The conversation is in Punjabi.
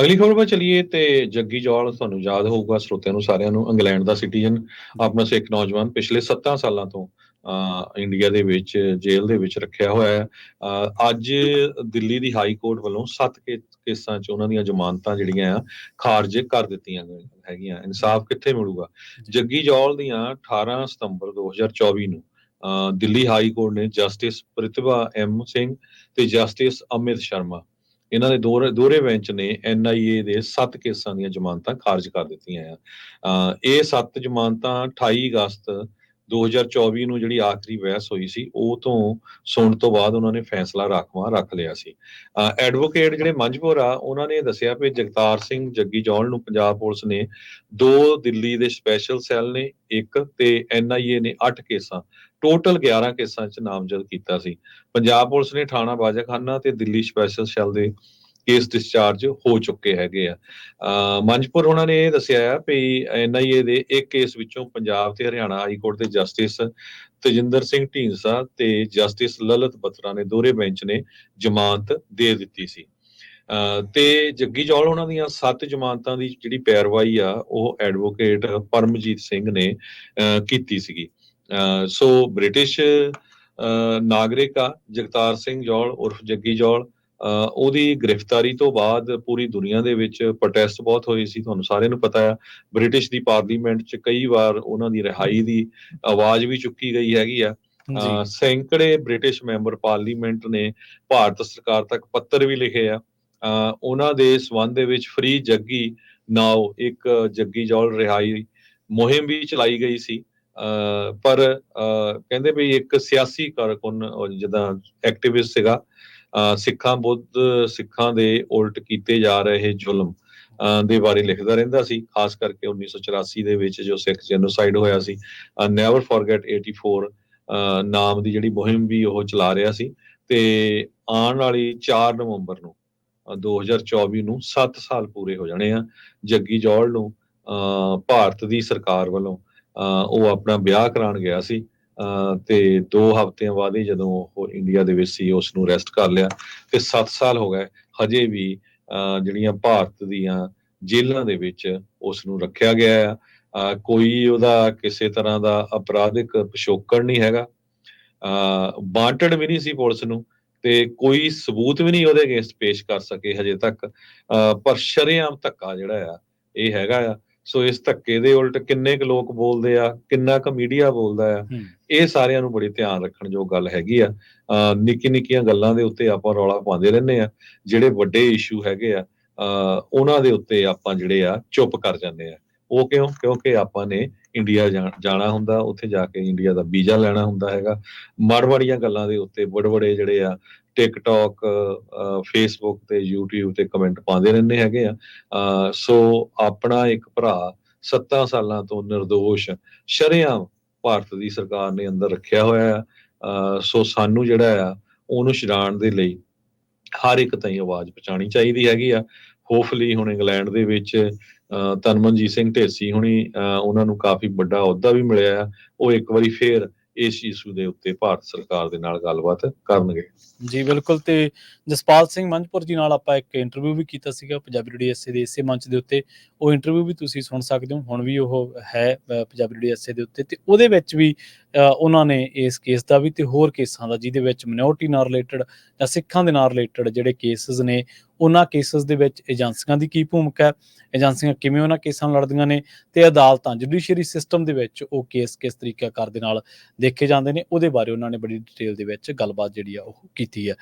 ਅਗਲੀ ਖਬਰ 'ਤੇ ਚਲੀਏ ਤੇ ਜੱਗੀ ਜੌਲ ਤੁਹਾਨੂੰ ਯਾਦ ਹੋਊਗਾ ਸਰੋਤਿਆਂ ਨੂੰ ਸਾਰਿਆਂ ਨੂੰ ਇੰਗਲੈਂਡ ਦਾ ਸਿਟੀਜ਼ਨ ਆਪਣਾ ਸਿੱਖ ਨੌਜਵਾਨ ਪਿਛਲੇ 7 ਸਾਲਾਂ ਤੋਂ ਇੰਡੀਆ ਦੇ ਵਿੱਚ ਜੇਲ੍ਹ ਦੇ ਵਿੱਚ ਰੱਖਿਆ ਹੋਇਆ ਹੈ। ਅੱਜ ਦਿੱਲੀ ਦੀ ਹਾਈ ਕੋਰਟ ਵੱਲੋਂ 7 ਕੇਸਾਂ 'ਚ ਉਹਨਾਂ ਦੀਆਂ ਜ਼ਮਾਨਤਾਂ ਜਿਹੜੀਆਂ ਆ ਖਾਰਜ ਕਰ ਦਿੱਤੀਆਂ ਗਈਆਂ ਹੈਗੀਆਂ। ਇਨਸਾਫ ਕਿੱਥੇ ਮਿਲੂਗਾ? ਜੱਗੀ ਜੌਲ ਦੀਆਂ 18 ਸਤੰਬਰ 2024 ਨੂੰ ਦਿੱਲੀ ਹਾਈ ਕੋਰਟ ਨੇ ਜਸਟਿਸ ਪ੍ਰਿਤਿਭਾ ਐਮ ਸਿੰਘ ਤੇ ਜਸਟਿਸ ਅਮਿਤ ਸ਼ਰਮਾ ਇਹਨਾਂ ਦੇ ਦੋਹਰੇ ਦੋਹਰੇ ਬੈਂਚ ਨੇ ਐਨਆਈਏ ਦੇ 7 ਕੇਸਾਂ ਦੀਆਂ ਜ਼ਮਾਨਤਾਂ ਖਾਰਜ ਕਰ ਦਿੱਤੀਆਂ ਆ। ਅਹ ਇਹ 7 ਜ਼ਮਾਨਤਾਂ 28 ਅਗਸਤ 2024 ਨੂੰ ਜਿਹੜੀ ਆਖਰੀ ਬਹਿਸ ਹੋਈ ਸੀ, ਉਹ ਤੋਂ ਸੁਣਨ ਤੋਂ ਬਾਅਦ ਉਹਨਾਂ ਨੇ ਫੈਸਲਾ ਰਾਖਵਾਂ ਰੱਖ ਲਿਆ ਸੀ। ਐਡਵੋਕੇਟ ਜਿਹੜੇ ਮੰਝਪੁਰ ਆ, ਉਹਨਾਂ ਨੇ ਦੱਸਿਆ ਕਿ ਜਗਤਾਰ ਸਿੰਘ ਜੱਗੀ ਜੌਲ ਨੂੰ ਪੰਜਾਬ ਪੁਲਿਸ ਨੇ ਦੋ ਦਿੱਲੀ ਦੇ ਸਪੈਸ਼ਲ ਸੈੱਲ ਨੇ, ਇੱਕ ਤੇ ਐਨਆਈਏ ਨੇ 8 ਕੇਸਾਂ ਟੋਟਲ 11 ਕੇਸਾਂ 'ਚ ਨਾਮਜ਼ਦ ਕੀਤਾ ਸੀ। ਪੰਜਾਬ ਪੁਲਿਸ ਨੇ ਥਾਣਾ ਬਾਜਾਖਾਨਾ ਤੇ ਦਿੱਲੀ ਸਪੈਸ਼ਲ ਸੈੱਲ ਦੇ ਕੇਸ ਡਿਸਚਾਰਜ ਹੋ ਚੁੱਕੇ ਹੈਗੇ ਆ। ਅਹ ਮੰਜਪੁਰ ਉਹਨਾਂ ਨੇ ਇਹ ਦੱਸਿਆ ਆ ਵੀ ਐਨਆਈਏ ਦੇ ਇੱਕ ਕੇਸ ਵਿੱਚੋਂ ਪੰਜਾਬ ਤੇ ਹਰਿਆਣਾ ਹਾਈ ਕੋਰਟ ਦੇ ਜਸਟਿਸ ਤਜਿੰਦਰ ਸਿੰਘ ਢੀਂਡਸਾ ਤੇ ਜਸਟਿਸ ਲਲਤ ਬਤਰਾ ਨੇ ਦੋਹਰੇ ਬੈਂਚ ਨੇ ਜ਼ਮਾਨਤ ਦੇ ਦਿੱਤੀ ਸੀ। ਅਹ ਤੇ ਜੱਗੀ ਜੌਲ ਉਹਨਾਂ ਦੀਆਂ ਸੱਤ ਜ਼ਮਾਨਤਾਂ ਦੀ ਜਿਹੜੀ ਪੈਰਵਾਈ ਆ, ਉਹ ਐਡਵੋਕੇਟ ਪਰਮਜੀਤ ਸਿੰਘ ਨੇ, ਅਹ ਕੀਤੀ ਸੀਗੀ। ਅਹ ਸੋ ਬ੍ਰਿਟਿਸ਼, ਅਹ ਨਾਗਰਿਕ ਆ, ਜਗਤਾਰ ਸਿੰਘ ਜੌਲ ਉਰਫ ਜੱਗੀ ਜੌਲ ਉਹਦੀ ਗ੍ਰਿਫਤਾਰੀ ਤੋਂ ਬਾਅਦ ਪੂਰੀ ਦੁਨੀਆ ਦੇ ਵਿੱਚ ਪ੍ਰੋਟੈਸਟ ਬਹੁਤ ਹੋਏ ਸੀ ਤੁਹਾਨੂੰ ਸਾਰਿਆਂ ਨੂੰ ਪਤਾ ਹੈ। ਬ੍ਰਿਟਿਸ਼ ਦੀ ਪਾਰਲੀਮੈਂਟ 'ਚ ਕਈ ਵਾਰ ਉਹਨਾਂ ਦੀ ਰਿਹਾਈ ਦੀ ਆਵਾਜ਼ ਵੀ ਚੁੱਕੀ ਗਈ ਹੈਗੀ ਆ। ਸੈਂਕੜੇ ਬ੍ਰਿਟਿਸ਼ ਮੈਂਬਰ ਪਾਰਲੀਮੈਂਟ ਨੇ ਭਾਰਤ ਸਰਕਾਰ ਤੱਕ ਪੱਤਰ ਵੀ ਲਿਖੇ ਆ। ਉਹਨਾਂ ਦੇ ਸਬੰਧ ਦੇ ਵਿੱਚ ਫ੍ਰੀ ਜੱਗੀ ਨਾਓ ਇੱਕ ਜੱਗੀ ਜੌਲ ਰਿਹਾਈ ਮੁਹਿੰਮ ਵੀ ਚਲਾਈ ਗਈ ਸੀ। ਪਰ ਕਹਿੰਦੇ ਵੀ ਇੱਕ ਸਿਆਸੀ ਕਾਰਕੁਨ ਜਿੱਦਾਂ ਐਕਟਿਵਿਸਟ ਸੀਗਾ ਸਿੱਖਾਂ ਬੁੱਧ, ਸਿੱਖਾਂ ਦੇ ਉਲਟ ਕੀਤੇ ਜਾ ਰਹੇ ਜ਼ੁਲਮ ਦੇ ਬਾਰੇ ਲਿਖਦਾ ਰਹਿੰਦਾ ਸੀ, ਖਾਸ ਕਰਕੇ 1984 ਦੇ ਵਿੱਚ ਜੋ ਸਿੱਖ ਜੈਨੋਸਾਈਡ ਹੋਇਆ ਸੀ ਨੈਵਰ ਫੋਰਗੇਟ 84 ਅਹ ਨਾਮ ਦੀ ਜਿਹੜੀ ਮੁਹਿੰਮ ਵੀ ਉਹ ਚਲਾ ਰਿਹਾ ਸੀ ਤੇ ਆਉਣ ਵਾਲੀ 4 ਨਵੰਬਰ ਨੂੰ, ਅਹ 2024 ਨੂੰ 7 ਸਾਲ ਪੂਰੇ ਹੋ ਜਾਣੇ ਆ, ਜੱਗੀ ਜੌਲ ਨੂੰ, ਅਹ ਭਾਰਤ ਦੀ ਸਰਕਾਰ ਵੱਲੋਂ, ਅਹ ਉਹ ਆਪਣਾ ਵਿਆਹ ਕਰਾਉਣ ਗਿਆ ਸੀ ਤੇ 2 ਹਫ਼ਤਿਆਂ ਬਾਅਦ ਹੀ ਜਦੋਂ ਉਹ ਇੰਡੀਆ ਦੇ ਵਿੱਚ ਸੀ ਉਸ ਨੂੰ ਅਰੈਸਟ ਕਰ ਲਿਆ। ਤੇ 7 ਸਾਲ ਹੋ ਗਏ, ਹਜੇ ਵੀ, ਅਹ ਜਿਹੜੀਆਂ ਭਾਰਤ ਦੀਆਂ ਜੇਲ੍ਹਾਂ ਦੇ ਵਿੱਚ ਉਸ ਨੂੰ ਰੱਖਿਆ ਗਿਆ ਹੈ ਕੋਈ ਉਹਦਾ ਕਿਸੇ ਤਰ੍ਹਾਂ ਦਾ ਅਪਰਾਧਿਕ ਪਿਛੋਕੜ ਨਹੀਂ ਹੈਗਾ। ਅਹ ਵਾਂਟਡ ਵੀ ਨਹੀਂ ਸੀ ਪੁਲਿਸ ਨੂੰ ਤੇ ਕੋਈ ਸਬੂਤ ਵੀ ਨਹੀਂ ਉਹਦੇ ਅਗੇਂਸਟ ਪੇਸ਼ ਕਰ ਸਕੇ ਹਜੇ ਤੱਕ। ਅਹ ਪਰ ਸ਼ਰੇਆਮ ਧੱਕਾ ਜਿਹੜਾ ਆ, ਇਹ ਹੈਗਾ ਆ ਸੋ ਇਸ ਧੱਕੇ ਦੇ ਉਲਟ ਕਿੰਨੇ ਕੁ ਲੋਕ ਬੋਲਦੇ ਆ ਕਿੰਨਾ ਕੁ ਮੀਡੀਆ ਬੋਲਦਾ ਆ। ਇਹ ਸਾਰਿਆਂ ਨੂੰ ਬੜੀ ਧਿਆਨ ਰੱਖਣ ਜੋ ਗੱਲ ਹੈਗੀ ਆ। ਨਿੱਕੀ ਨਿੱਕੀਆਂ ਗੱਲਾਂ ਦੇ ਉੱਤੇ ਆਪਾਂ ਰੌਲਾ ਪਾਉਂਦੇ ਰਹਿੰਦੇ ਆ। ਜਿਹੜੇ ਵੱਡੇ ਇਸ਼ੂ ਹੈਗੇ ਆ ਉਹਨਾਂ ਦੇ ਉੱਤੇ ਆਪਾਂ ਜਿਹੜੇ ਆ ਚੁੱਪ ਕਰ ਜਾਂਦੇ ਆ। ਉਹ ਕਿਉਂ? ਕਿਉਂਕਿ ਆਪਾਂ ਨੇ ਇੰਡੀਆ ਜਾ- ਜਾਣਾ ਹੁੰਦਾ, ਉੱਥੇ ਜਾ ਕੇ ਇੰਡੀਆ ਦਾ ਵੀਜ਼ਾ ਲੈਣਾ ਹੁੰਦਾ ਹੈਗਾ। ਮੜਵੜੀਆਂ ਗੱਲਾਂ ਦੇ ਉੱਤੇ ਬੜਬੜੇ ਜਿਹੜੇ ਆ ਟਿਕਟੌਕ ਫੇਸਬੁੱਕ ਤੇ YouTube ਤੇ ਕਮੈਂਟ ਪਾਉਂਦੇ ਰਹਿੰਦੇ ਹੈਗੇ ਆ। ਸੋ ਆਪਣਾ ਇੱਕ ਭਰਾ 7 ਸਾਲਾਂ ਤੋਂ ਨਿਰਦੋਸ਼, ਸ਼ਰੇਆਮ ਭਾਰਤ ਦੀ ਸਰਕਾਰ ਨੇ ਅੰਦਰ ਰੱਖਿਆ ਹੋਇਆ ਆ। ਸੋ ਸਾਨੂੰ ਜਿਹੜਾ ਆ, ਉਹਨੂੰ ਛਡਾਉਣ ਦੇ ਲਈ ਹਰ ਇੱਕ ਤਾਈਂ ਆਵਾਜ਼ ਪਹੁੰਚਾਉਣੀ ਚਾਹੀਦੀ ਹੈਗੀ ਆ। ਹੋਪਫੁਲੀ ਹੁਣ ਇੰਗਲੈਂਡ ਦੇ ਵਿੱਚ ਤਨਮਨਜੀਤ ਸਿੰਘ ਢੇਸੀ ਹੁਣੀ ਉਹਨਾਂ ਨੂੰ ਕਾਫੀ ਵੱਡਾ ਅਹੁਦਾ ਵੀ ਮਿਲਿਆ ਆ। ਉਹ ਇੱਕ ਵਾਰੀ ਫੇਰ ਇਸ ਇਸ਼ੂ ਦੇ ਉੱਤੇ ਭਾਰਤ ਸਰਕਾਰ ਦੇ ਨਾਲ ਗੱਲਬਾਤ ਕਰਨਗੇ। ਜੀ, ਬਿਲਕੁਲ, ਤੇ ਜਸਪਾਲ ਸਿੰਘ ਮੰਝਪੁਰ ਜੀ ਨਾਲ ਆਪਾਂ ਇੱਕ ਇੰਟਰਵਿਊ ਵੀ ਕੀਤਾ ਸੀਗਾ ਪੰਜਾਬੀ ਰੇਡੀਓ ਐਸਏ ਦੇ ਇਸੇ ਮੰਚ ਦੇ ਉੱਤੇ। ਉਹ ਇੰਟਰਵਿਊ ਵੀ ਤੁਸੀਂ ਸੁਣ ਸਕਦੇ ਹੋ, ਹੁਣ ਵੀ ਉਹ ਹੈ ਪੰਜਾਬੀ ਰੇਡੀਓ ਐਸਏ ਦੇ ਉੱਤੇ। ਤੇ ਉਹਦੇ ਵਿੱਚ ਵੀ ਉਹਨਾਂ ਨੇ ਇਸ ਕੇਸ ਦਾ ਵੀ ਤੇ ਹੋਰ ਕੇਸਾਂ ਦਾ, ਜਿਹਦੇ ਵਿੱਚ ਮਿਨੋਰਟੀ ਨਾਲ ਰਿਲੇਟਡ ਜਾਂ ਸਿੱਖਾਂ ਦੇ ਨਾਲ ਰਿਲੇਟਡ ਜਿਹੜੇ ਕੇਸਸ ਨੇ, ਉਹਨਾਂ ਕੇਸਸ ਦੇ ਵਿੱਚ ਏਜੰਸੀਆਂ ਦੀ ਕੀ ਭੂਮਿਕਾ ਹੈ ਏਜੰਸੀਆਂ ਕਿਵੇਂ ਉਹਨਾਂ ਕੇਸਾਂ ਨੂੰ ਲੜਦੀਆਂ ਨੇ ਤੇ ਅਦਾਲਤਾਂ ਜੁਡੀਸ਼ੀਅਰੀ ਸਿਸਟਮ ਦੇ ਵਿੱਚ ਉਹ ਕੇਸ ਕਿਸ ਤਰੀਕੇ ਕਾਰ ਦੇ ਨਾਲ ਦੇਖੇ ਜਾਂਦੇ ਨੇ, ਉਹਦੇ ਬਾਰੇ ਉਹਨਾਂ ਨੇ ਬੜੀ ਡਿਟੇਲ ਦੇ ਵਿੱਚ ਗੱਲਬਾਤ ਜਿਹੜੀ ਆ ਉਹ ਕੀਤੀ ਹੈ।